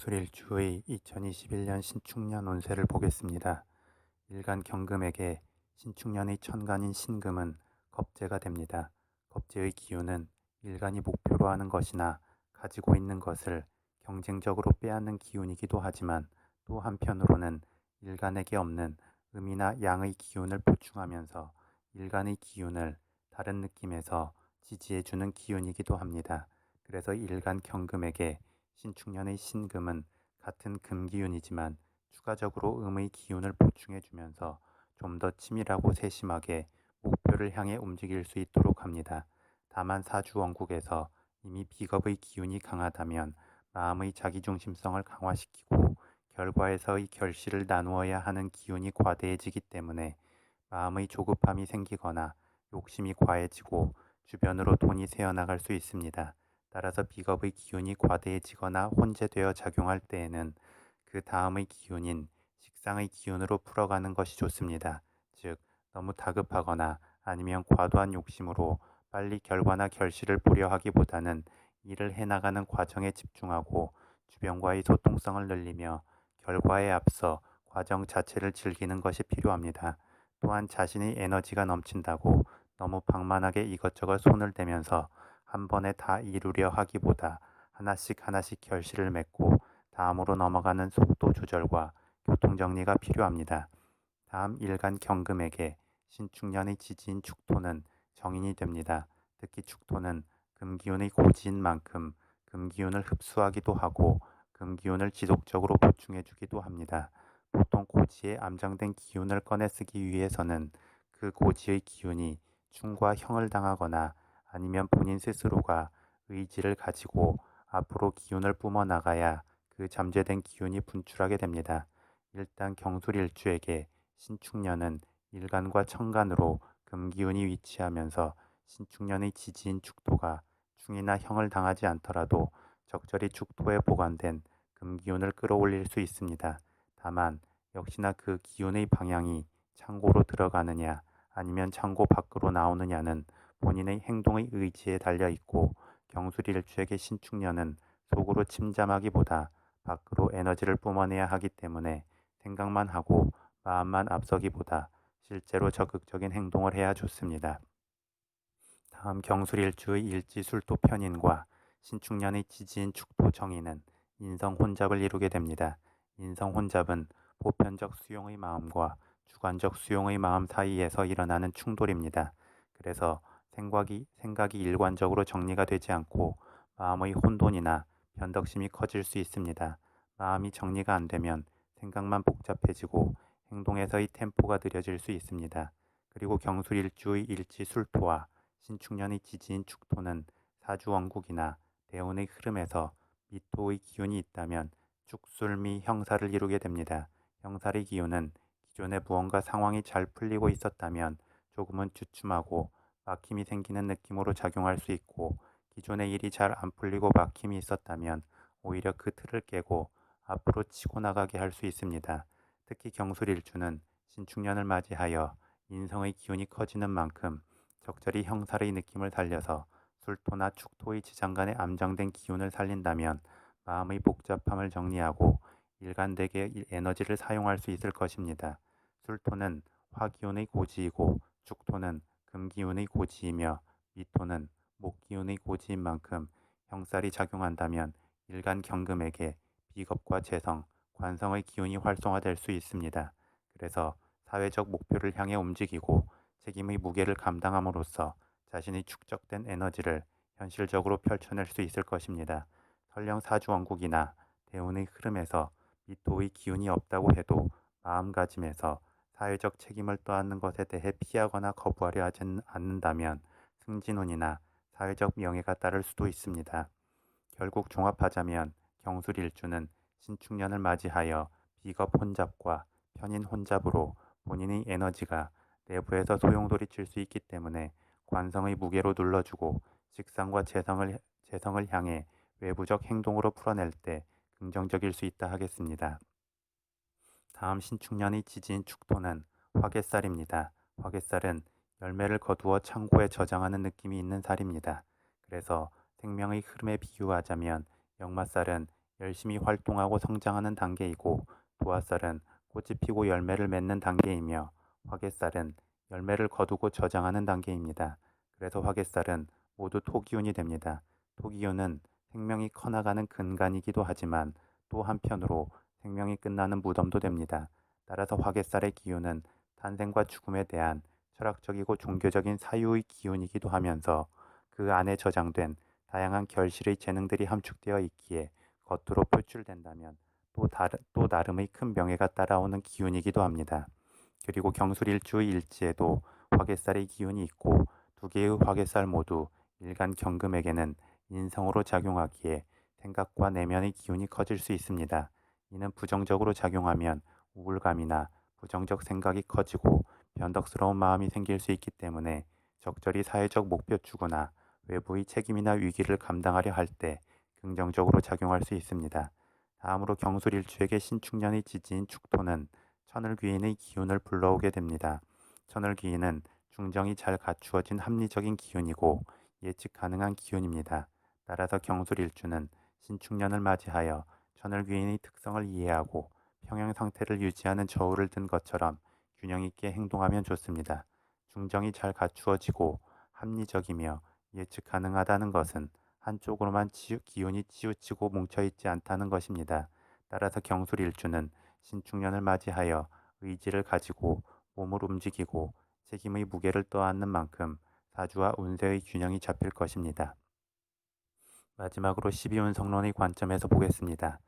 경술일주의 2021년 신축년 운세를 보겠습니다. 일간 경금에게 신축년의 천간인 신금은 겁재가 됩니다. 겁재의 기운은 일간이 목표로 하는 것이나 가지고 있는 것을 경쟁적으로 빼앗는 기운이기도 하지만 또 한편으로는 일간에게 없는 음이나 양의 기운을 보충하면서 일간의 기운을 다른 느낌에서 지지해주는 기운이기도 합니다. 그래서 일간 경금에게 신축년의 신금은 같은 금기운이지만 추가적으로 음의 기운을 보충해 주면서 좀 더 치밀하고 세심하게 목표를 향해 움직일 수 있도록 합니다. 다만 사주 원국에서 이미 비겁의 기운이 강하다면 마음의 자기중심성을 강화시키고 결과에서의 결실을 나누어야 하는 기운이 과대해지기 때문에 마음의 조급함이 생기거나 욕심이 과해지고 주변으로 돈이 새어나갈 수 있습니다. 따라서 비겁의 기운이 과대해지거나 혼재되어 작용할 때에는 그 다음의 기운인 식상의 기운으로 풀어가는 것이 좋습니다. 즉, 너무 다급하거나 아니면 과도한 욕심으로 빨리 결과나 결실을 보려 하기보다는 일을 해나가는 과정에 집중하고 주변과의 소통성을 늘리며 결과에 앞서 과정 자체를 즐기는 것이 필요합니다. 또한 자신의 에너지가 넘친다고 너무 방만하게 이것저것 손을 대면서 한 번에 다 이루려 하기보다 하나씩 하나씩 결실을 맺고 다음으로 넘어가는 속도 조절과 교통 정리가 필요합니다. 다음 일간 경금에게 신축년의 지지인 축토는 정인이 됩니다. 특히 축토는 금기운의 고지인 만큼 금기운을 흡수하기도 하고 금기운을 지속적으로 보충해 주기도 합니다. 보통 고지에 암장된 기운을 꺼내 쓰기 위해서는 그 고지의 기운이 충과 형을 당하거나 아니면 본인 스스로가 의지를 가지고 앞으로 기운을 뿜어 나가야 그 잠재된 기운이 분출하게 됩니다. 일단 경술일주에게 신축년은 일간과 천간으로 금기운이 위치하면서 신축년의 지지인 축토가 충이나 형을 당하지 않더라도 적절히 축토에 보관된 금기운을 끌어올릴 수 있습니다. 다만 역시나 그 기운의 방향이 창고로 들어가느냐 아니면 창고 밖으로 나오느냐는 본인의 행동의 의지에 달려 있고 경술일주에게 신축년은 속으로 침잠하기보다 밖으로 에너지를 뿜어내야 하기 때문에 생각만 하고 마음만 앞서기보다 실제로 적극적인 행동을 해야 좋습니다. 다음 경술일주의 일지술도 편인과 신축년의 지지인 축도 정인은 인성 혼잡을 이루게 됩니다. 인성 혼잡은 보편적 수용의 마음과 주관적 수용의 마음 사이에서 일어나는 충돌입니다. 그래서 생각이, 생각이 일관적으로 정리가 되지 않고 마음의 혼돈이나 변덕심이 커질 수 있습니다. 마음이 정리가 안 되면 생각만 복잡해지고 행동에서의 템포가 느려질 수 있습니다. 그리고 경술일주의 일지 술토와 신축년의 지지인 축토는 사주원국이나 대운의 흐름에서 미토의 기운이 있다면 축술미 형사를 이루게 됩니다. 형살의 기운은 기존에 무언가 상황이 잘 풀리고 있었다면 조금은 주춤하고 막힘이 생기는 느낌으로 작용할 수 있고 기존의 일이 잘 안 풀리고 막힘이 있었다면 오히려 그 틀을 깨고 앞으로 치고 나가게 할 수 있습니다. 특히 경술일주는 신축년을 맞이하여 인성의 기운이 커지는 만큼 적절히 형살의 느낌을 살려서 술토나 축토의 지장간에 암장된 기운을 살린다면 마음의 복잡함을 정리하고 일관되게 에너지를 사용할 수 있을 것입니다. 술토는 화기운의 고지이고 축토는 금기운의 고지이며 미토는 목기운의 고지인 만큼 형살이 작용한다면 일간 경금에게 비겁과 재성, 관성의 기운이 활성화될 수 있습니다. 그래서 사회적 목표를 향해 움직이고 책임의 무게를 감당함으로써 자신의 축적된 에너지를 현실적으로 펼쳐낼 수 있을 것입니다. 설령 사주원국이나 대운의 흐름에서 미토의 기운이 없다고 해도 마음가짐에서 사회적 책임을 떠안는 것에 대해 피하거나 거부하려 하지 않는다면 승진운이나 사회적 명예가 따를 수도 있습니다. 결국 종합하자면 경술 일주는 신축년을 맞이하여 비겁 혼잡과 편인 혼잡으로 본인의 에너지가 내부에서 소용돌이 칠 수 있기 때문에 관성의 무게로 눌러주고 직상과 재성을, 재성을 향해 외부적 행동으로 풀어낼 때 긍정적일 수 있다 하겠습니다. 다음 신축년의 지지인 축토는 화개살입니다. 화개살은 열매를 거두어 창고에 저장하는 느낌이 있는 살입니다. 그래서 생명의 흐름에 비유하자면 역마살은 열심히 활동하고 성장하는 단계이고 도화살은 꽃이 피고 열매를 맺는 단계이며 화개살은 열매를 거두고 저장하는 단계입니다. 그래서 화개살은 모두 토기운이 됩니다. 토기운은 생명이 커나가는 근간이기도 하지만 또 한편으로 생명이 끝나는 무덤도 됩니다. 따라서 화개살의 기운은 탄생과 죽음에 대한 철학적이고 종교적인 사유의 기운이기도 하면서 그 안에 저장된 다양한 결실의 재능들이 함축되어 있기에 겉으로 표출된다면 또, 다른, 또 나름의 큰 명예가 따라오는 기운이기도 합니다. 그리고 경술일주의 일지에도 화개살의 기운이 있고 두 개의 화개살 모두 일간 경금에게는 인성으로 작용하기에 생각과 내면의 기운이 커질 수 있습니다. 이는 부정적으로 작용하면 우울감이나 부정적 생각이 커지고 변덕스러운 마음이 생길 수 있기 때문에 적절히 사회적 목표 추구나 외부의 책임이나 위기를 감당하려 할 때 긍정적으로 작용할 수 있습니다. 다음으로 경술일주에게 신축년의 지지인 축토는 천을귀인의 기운을 불러오게 됩니다. 천을귀인은 중정이 잘 갖추어진 합리적인 기운이고 예측 가능한 기운입니다. 따라서 경술일주는 신축년을 맞이하여 천을귀인의 특성을 이해하고 평형 상태를 유지하는 저울을 든 것처럼 균형 있게 행동하면 좋습니다. 중정이 잘 갖추어지고 합리적이며 예측 가능하다는 것은 한쪽으로만 치우, 기운이 치우치고 뭉쳐있지 않다는 것입니다. 따라서 경술일주는 신축년을 맞이하여 의지를 가지고 몸을 움직이고 책임의 무게를 떠안는 만큼 사주와 운세의 균형이 잡힐 것입니다. 마지막으로 12운 성론의 관점에서 보겠습니다.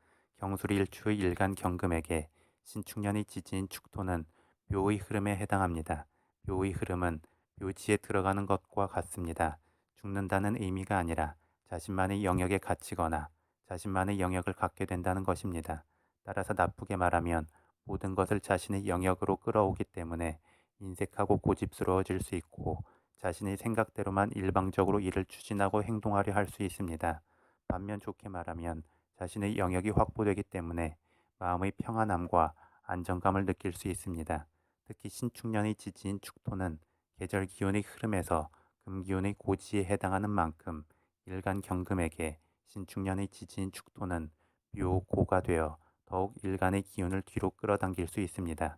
경술일주의 일간 경금에게 신축년의 지지인 축토는 묘의 흐름에 해당합니다. 묘의 흐름은 묘지에 들어가는 것과 같습니다. 죽는다는 의미가 아니라 자신만의 영역에 갇히거나 자신만의 영역을 갖게 된다는 것입니다. 따라서 나쁘게 말하면 모든 것을 자신의 영역으로 끌어오기 때문에 인색하고 고집스러워질 수 있고 자신의 생각대로만 일방적으로 일을 추진하고 행동하려 할 수 있습니다. 반면 좋게 말하면 자신의 영역이 확보되기 때문에 마음의 평안함과 안정감을 느낄 수 있습니다. 특히 신축년의 지지인 축토는 계절 기운의 흐름에서 금기운의 고지에 해당하는 만큼 일간 경금에게 신축년의 지지인 축토는 묘고가 되어 더욱 일간의 기운을 뒤로 끌어당길 수 있습니다.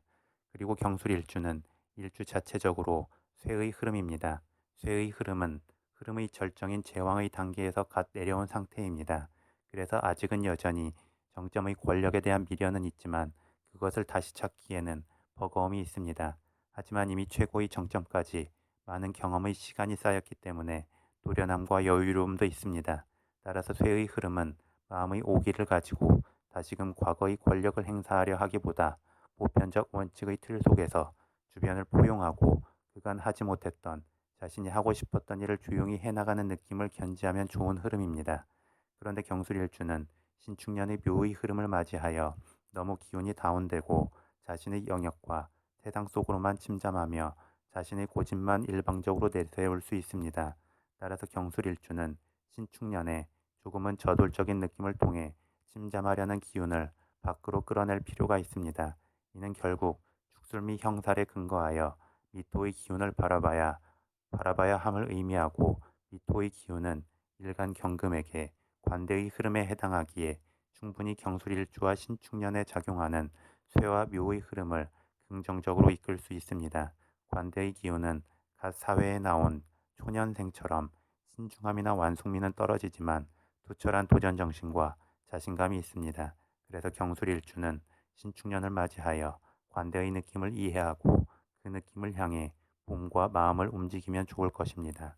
그리고 경술일주는 일주 자체적으로 쇠의 흐름입니다. 쇠의 흐름은 흐름의 절정인 제왕의 단계에서 갓 내려온 상태입니다. 그래서 아직은 여전히 정점의 권력에 대한 미련은 있지만 그것을 다시 찾기에는 버거움이 있습니다. 하지만 이미 최고의 정점까지 많은 경험의 시간이 쌓였기 때문에 노련함과 여유로움도 있습니다. 따라서 쇠의 흐름은 마음의 오기를 가지고 다시금 과거의 권력을 행사하려 하기보다 보편적 원칙의 틀 속에서 주변을 포용하고 그간 하지 못했던 자신이 하고 싶었던 일을 조용히 해나가는 느낌을 견지하면 좋은 흐름입니다. 그런데 경술일주는 신축년의 묘의 흐름을 맞이하여 너무 기운이 다운되고 자신의 영역과 세상 속으로만 침잠하며 자신의 고집만 일방적으로 내세울 수 있습니다. 따라서 경술일주는 신축년에 조금은 저돌적인 느낌을 통해 침잠하려는 기운을 밖으로 끌어낼 필요가 있습니다. 이는 결국 죽술미 형살에 근거하여 미토의 기운을 바라봐야 바라봐야 함을 의미하고 미토의 기운은 일간 경금에게 관대의 흐름에 해당하기에 충분히 경술일주와 신축년에 작용하는 쇠와 묘의 흐름을 긍정적으로 이끌 수 있습니다. 관대의 기운은 갓 사회에 나온 초년생처럼 신중함이나 완숙미는 떨어지지만 투철한 도전 정신과 자신감이 있습니다. 그래서 경술일주는 신축년을 맞이하여 관대의 느낌을 이해하고 그 느낌을 향해 몸과 마음을 움직이면 좋을 것입니다.